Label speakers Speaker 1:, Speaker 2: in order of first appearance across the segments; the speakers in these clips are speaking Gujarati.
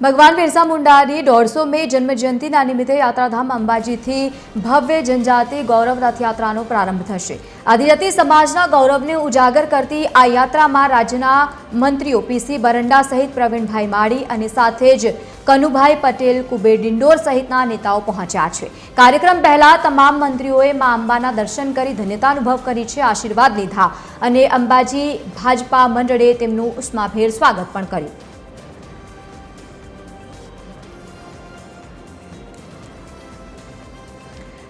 Speaker 1: ભગવાન બિરસા મુંડાની દોઢસો મે જન્મજયંતિના નિમિત્તે યાત્રાધામ અંબાજીથી ભવ્ય જનજાતિ ગૌરવ રથયાત્રાનો પ્રારંભ થશે. આદિજાતિ સમાજના ગૌરવને ઉજાગર કરતી આ યાત્રામાં રાજ્યના મંત્રીઓ પીસી બરંડા સહિત પ્રવીણભાઈ માળી અને સાથે જ કનુભાઈ પટેલ, કુબેર ડિંડોર સહિતના નેતાઓ પહોંચ્યા છે. કાર્યક્રમ પહેલા તમામ મંત્રીઓએ મા અંબાના દર્શન કરી ધન્યતા અનુભવ કરી છે, આશીર્વાદ લીધા અને અંબાજી ભાજપા મંડળે તેમનું ઉષ્માભેર સ્વાગત પણ કર્યું.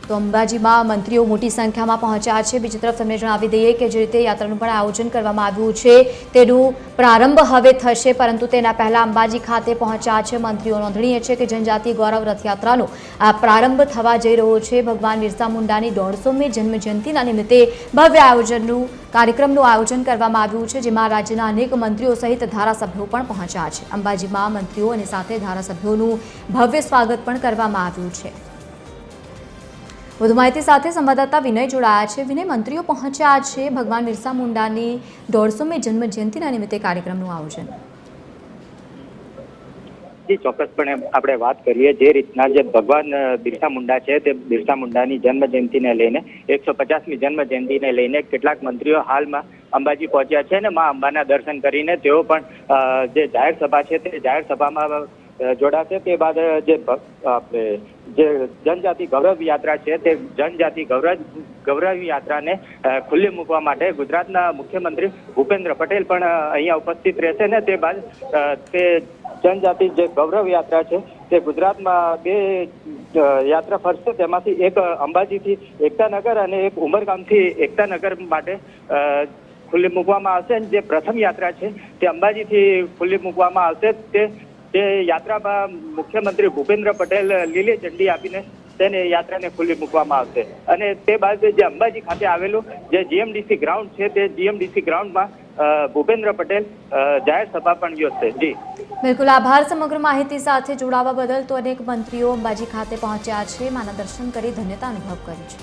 Speaker 1: તો અંબાજીમાં મંત્રીઓ મોટી સંખ્યામાં પહોંચ્યા છે. બીજી તરફ તમને જણાવી દઈએ કે જે રીતે યાત્રાનું પણ આયોજન કરવામાં આવ્યું છે, તેનું પ્રારંભ હવે થશે, પરંતુ તેના પહેલાં અંબાજી ખાતે પહોંચ્યા છે મંત્રીઓ. નોંધણીય છે કે જનજાતિ ગૌરવ રથયાત્રાનો આ પ્રારંભ થવા જઈ રહ્યો છે. ભગવાન બિરસા મુંડાની દોઢસોમી જન્મજયંતિના નિમિત્તે ભવ્ય આયોજનનું, કાર્યક્રમનું આયોજન કરવામાં આવ્યું છે, જેમાં રાજ્યના અનેક મંત્રીઓ સહિત ધારાસભ્યો પણ પહોંચ્યા છે. અંબાજીમાં મંત્રીઓ અને સાથે ધારાસભ્યોનું ભવ્ય સ્વાગત પણ કરવામાં આવ્યું છે. વધુ માહિતી સાથે સંવાદદાતા વિનય જોડાયા છે. વિનય, મંત્રીઓ પહોંચ્યા છે. ભગવાન બિરસા મુંડાની દોઢસોમી જન્મ જયંતિના નિમિત્તે કાર્યક્રમનું આયોજન.
Speaker 2: જી, ચોક્કસપણે આપણે વાત કરીએ. જે રીતના જે ભગવાન બિરસા મુંડા છે, તે બિરસા મુંડાની જન્મ જયંતિને લઈને, એકસો પચાસમી જન્મ જયંતિને લઈને કેટલાક મંત્રીઓ હાલમાં અંબાજી પહોંચ્યા છે અને મા અંબાના દર્શન કરીને તેઓ પણ જે જાહેર સભા છે તે જાહેર સભામાં જોડાશે. તે બાદ જે આપણે, જે જનજાતિ ગૌરવ યાત્રા છે, તે જનજાતિ ગૌરવ ગૌરવ યાત્રાને ખુલ્લી મૂકવા માટે ગુજરાતના મુખ્યમંત્રી ભૂપેન્દ્ર પટેલ પણ અહીંયા ઉપસ્થિત રહેશે ને તે બાદ તે જનજાતિ જે ગૌરવ યાત્રા છે, તે ગુજરાતમાં બે યાત્રા ફરશે. તેમાંથી એક અંબાજીથી એકતાનગર અને એક ઉમરગામથી એકતાનગર માટે ખુલ્લી મૂકવામાં આવશે. જે પ્રથમ યાત્રા છે, તે અંબાજીથી ખુલ્લી મૂકવામાં આવશે. તે તે યાત્રામાં મુખ્યમંત્રી ભૂપેન્દ્ર પટેલ લીલી ઝંડી આપીને તેને યાત્રાને ખુલ્લી મૂકવામાં આવશે. અને તે બાદ જે અંબાજી ખાતે આવેલું જે જીએમડીસી ગ્રાઉન્ડ છે, તે જીએમડીસી ગ્રાઉન્ડમાં ભૂપેન્દ્ર પટેલ જાહેર સભા પણ યોજશે. જી.
Speaker 1: બિલકુલ આભાર સમગ્ર માહિતી સાથે જોડાવા બદલ તો અનેક મંત્રીઓ અંબાજી ખાતે પહોંચ્યા છે. માના દર્શન કરી ધન્યતા અનુભવ કરી છે.